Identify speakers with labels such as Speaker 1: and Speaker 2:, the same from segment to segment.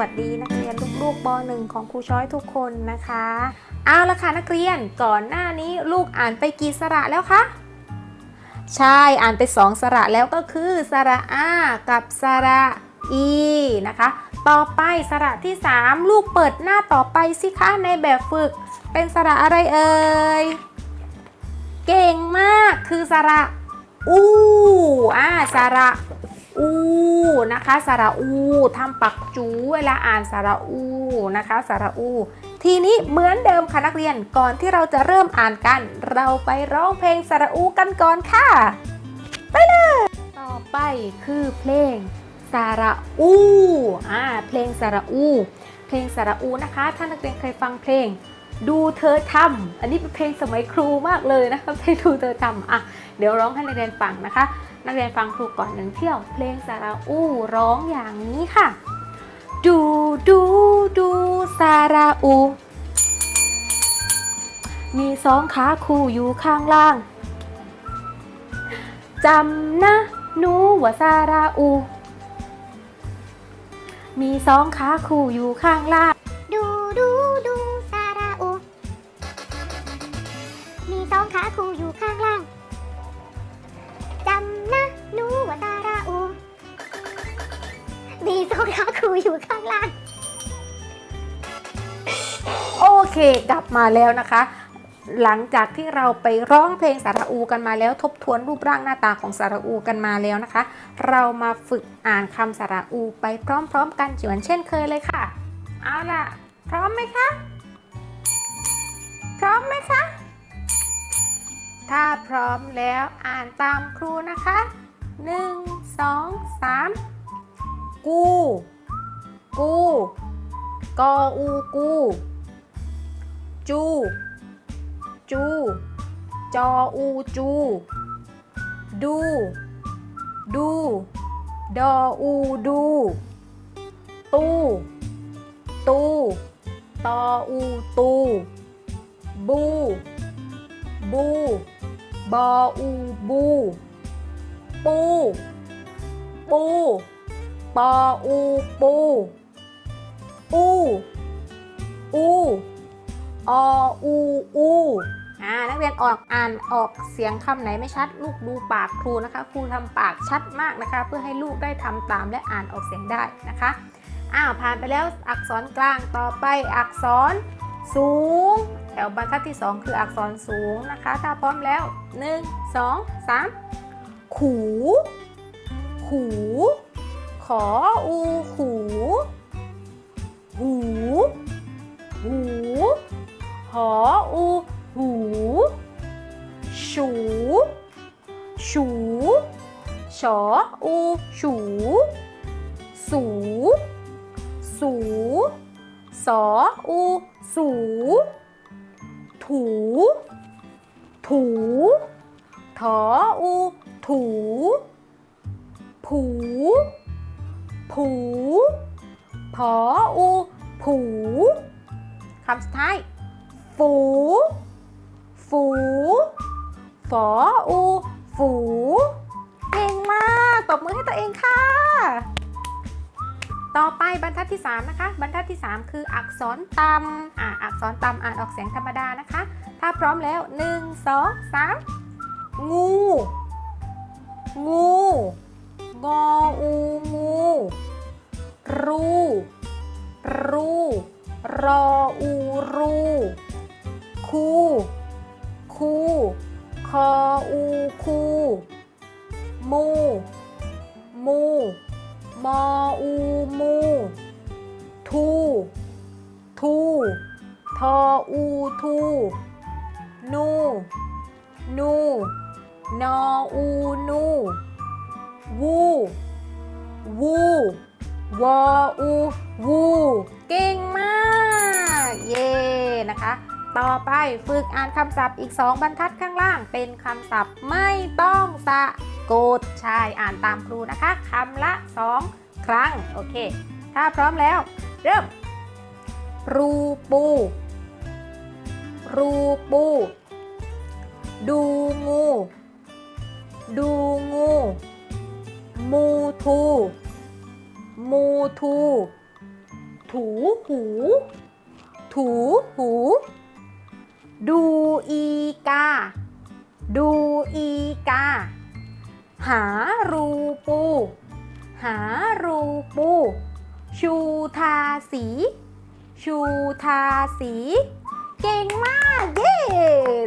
Speaker 1: วัสดีนักเรียนลูกๆป .1 ของครูช้อยทุกคนนะคะ เอาละค่ะนักเรียนก่อนหน้านี้ลูกอ่านไปกี่สระแล้วคะใช่อ่านไปสองสระแล้วก็คือสระอากับสระอีนะคะ ต่อไปสระที่ 3 ลูกเปิดหน้าต่อไปสิคะในแบบฝึก เป็นสระอะไรเอ่ยเก่งมากคือสระอูอ่าสระ อูนะคะสระอูทำปักจูเวลาอ่านสระอูนะคะสระอู ทีนี้เหมือนเดิมค่ะนักเรียนก่อนที่เราจะเริ่มอ่านกัน เราไปร้องเพลงสระอูกันก่อนค่ะ ไปเลย ต่อไปคือเพลงสระอูอ่าเพลงสระอู เพลงสระอูนะคะถ้านักเรียนเคยฟังเพลง ดูเธอทำอันนี้เป็นเพลงสมัยครูมากเลยนะคะเพลงดูเธอทำอะเดี๋ยวร้องให้นักเรียนฟังนะคะ นักเรียนฟังครูก่อนหนึ่งเที่ยวเพลงสระอูร้องอย่างนี้ค่ะ ดูดูดูสระอู มีสองขาคู่อยู่ข้างล่างจำนะหนูว่าสระอู มีสองขาคู่อยู่ข้างล่าง
Speaker 2: ดูดูดูซาราอู มีสองขาคู่อยู่ข้างล่าง องขาคู่อยู่ข้างล่าง
Speaker 1: โอเคกลับมาแล้วนะคะ หลังจากที่เราไปร้องเพลงสาระอูกันมาแล้ว ทบทวนรูปร่างหน้าตาของสาระอูกันมาแล้วนะคะ เรามาฝึกอ่านคำสาระอูไปพร้อม ๆ กันเหมือนเช่นเคยเลยค่ะ เอาล่ะ พร้อมไหมคะ พร้อมไหมคะถ้าพร้อมแล้วอ่านตามครูนะคะ 1 2 3 กูกูกออูกูจู จู จออูจู ดู ดู ดออูดู ตู ตู ตออูตู บู บู บออูบู ปู ปู ปออูปูอูอูออูอูอ่านักเรียนออกอ่านออกเสียงคำไหนไม่ชัด ลูกดูปากครูนะคะครูทำปากชัดมากนะคะ เพื่อให้ลูกได้ทำตามและอ่านออกเสียงได้นะคะอ้าวผ่านไปแล้วอักษรกลางต่อไปอักษรสูง แถวบรรทัดที่ 2 คืออักษรสูงนะคะ ถ้าพร้อมแล้ว 1 2 3 ขู ขู ขออูขูหู หูหออูหูฉูฉูฉออูฉูสูสูสออูสูถูถูถออูถูผู ผู ผออู ผูคำสุดท้าย ฝู ฝู ฝออู ฝูเก่งมาก ตบมือให้ตัวเองค่ะ ต่อไปบรรทัดที่ 3 นะคะ บรรทัดที่ 3 คืออักษรตำอ่าอักษรตำอ่านออกเสียงธรรมดานะคะ ถ้าพร้อมแล้ว 1 2 3 งู งู งออูงูรูรูรออูรูคูคูคออูคูมูมูมออูมูทูทูทออูทูนูนูนออูนู วูวูวออูวูเก่งมาก เย่นะคะ ต่อไปฝึกอ่านคำศัพท์อีก 2 บรรทัดข้างล่าง เป็นคำศัพท์ไม่ต้องสะกดใช่อ่านตามครูนะคะคำละ 2 ครั้ง โอเค ถ้าพร้อมแล้ว เริ่ม รูปู รูปู ดูงู ดูงู มูทู มูทู ถูหู ถูหู ดูอีกา ดูอีกา หารูปู หารูปู ชูทาสี ชูทาสี เก่งมาก เย้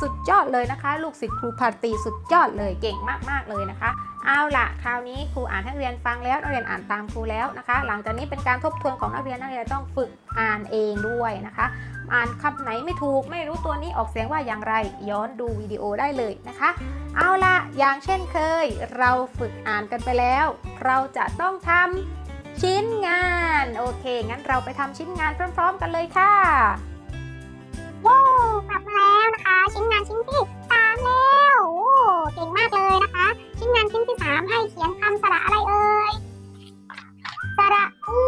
Speaker 1: สุดยอดเลยนะคะ ลูกศิษย์ครูพันตีสุดยอดเลย เก่งมาก ๆ เลยนะคะ เอาละคราวนี้ครูอ่านให้นักเรียนฟังแล้วนักเรียนอ่านตามครูแล้วนะคะ หลังจากนี้เป็นการทบทวนของนักเรียนนักเรียนต้องฝึกอ่านเองด้วยนะคะ อ่านคำไหนไม่ถูกไม่รู้ตัวนี้ออกเสียงว่าอย่างไร ย้อนดูวิดีโอได้เลยนะคะ เอาละอย่างเช่นเคย เราฝึกอ่านกันไปแล้ว เราจะต้องทำชิ้นงาน โอเค งั้นเราไปทำชิ้นงานพร้อม ๆ กันเลยค่ะ
Speaker 2: ว้กลับมาแล้วนะคะ ชิ้นงานชิ้นที่ ที่สามให้เขียนคำสระอะไรเอ่ยสระอู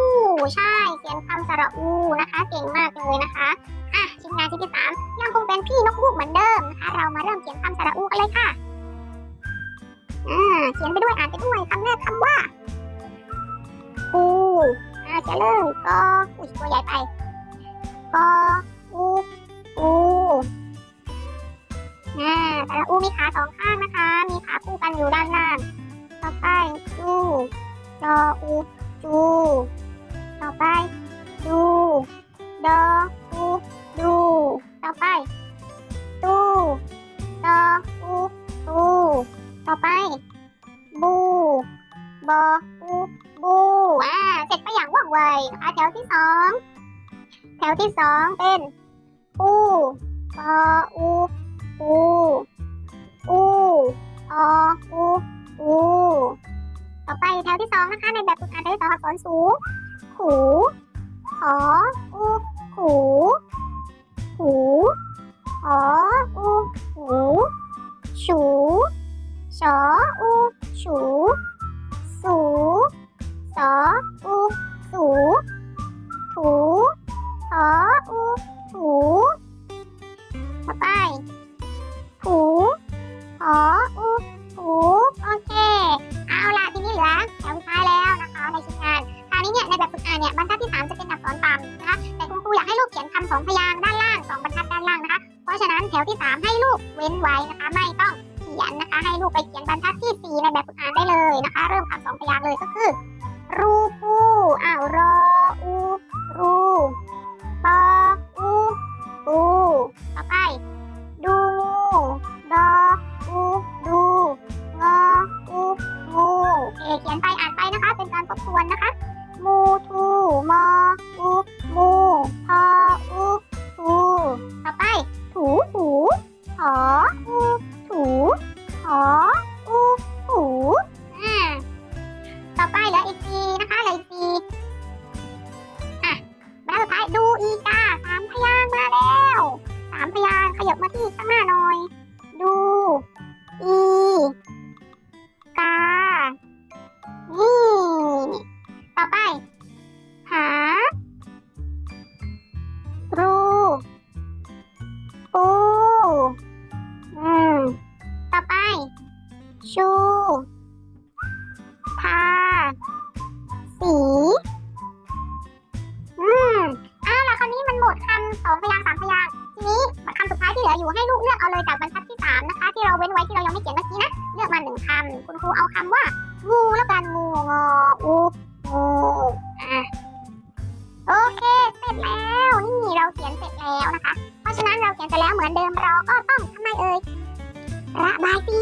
Speaker 2: ใช่เขียนคำสระอูนะคะเก่งมากเลยนะคะอะชิ้นงานชิ้นที่สามยังคงเป็นพี่นกฮูกเหมือนเดิมนะคะ เรามาเริ่มเขียนคำสระอูกันเลยค่ะอ่าเขียนไปด้วยอ่านไปด้วยคำแรกคำว่าอูอ่าเขียนเลยกออุ้ยตัวใหญ่ไปก็อูอู อ่าแต่ละอูมีขาสองข้างนะคะ มีขาคู่กันอยู่ด้านล่าง ต่อไปจูดออูจู ต่อไปดูดออูดู ต่อไปตูดออูตูต่อไป บูบออูบูอ่าเสร็จไปอย่างว่องไวนะคะแถวที่สองแถวที่สองเป็นอูปออู อูอูออูอูต่อไปแถวที่สองนะคะ ในแบบฝึกอ่านแถวที่สองอักษรสูงหูขออูหูหูขออูหูฉู เนี่ยในแบบฝึกอ่านเนี่ยบรรทัดที่ 3 จะเป็นอักษรต่ำนะคะแต่คุณครูอยากให้ลูกเขียนคำสองพยางค์ด้านล่างสองบรรทัดด้านล่างนะคะ เพราะฉะนั้นแถวที่ 3 ให้ลูกเว้นไว้นะคะไม่ต้องเขียนนะคะให้ลูกไปเขียน ออูถูหออูหูอ่าต่อไปเหลืออีกทีนะคะเหลืออีกทีอะแล้วสุดท้ายดูอีกาสามพยางค์มาแล้วสามพยางค์ขยับมาที่ข้างหน้าหน่อย ดู อีกานี่ต่อไป องพยางค์สามพยางค์ทีนี้คำสุดท้ายที่เหลืออยู่ให้ลูกเลือกเอาเลยจากบรรทัดที่สามนะคะ ที่เราเว้นไว้ที่เรายังไม่เขียนเมื่อกี้นะเลือกมาหนึ่งคำคุณครูเอาคำว่างูแล้วกันงูงออูงูอะโอเคเสร็จแล้วนี่เราเขียนเสร็จแล้วนะคะ เพราะฉะนั้นเราเขียนเสร็จแล้วเหมือนเดิมเราก็ต้องทำไมเอ่ยระบายสี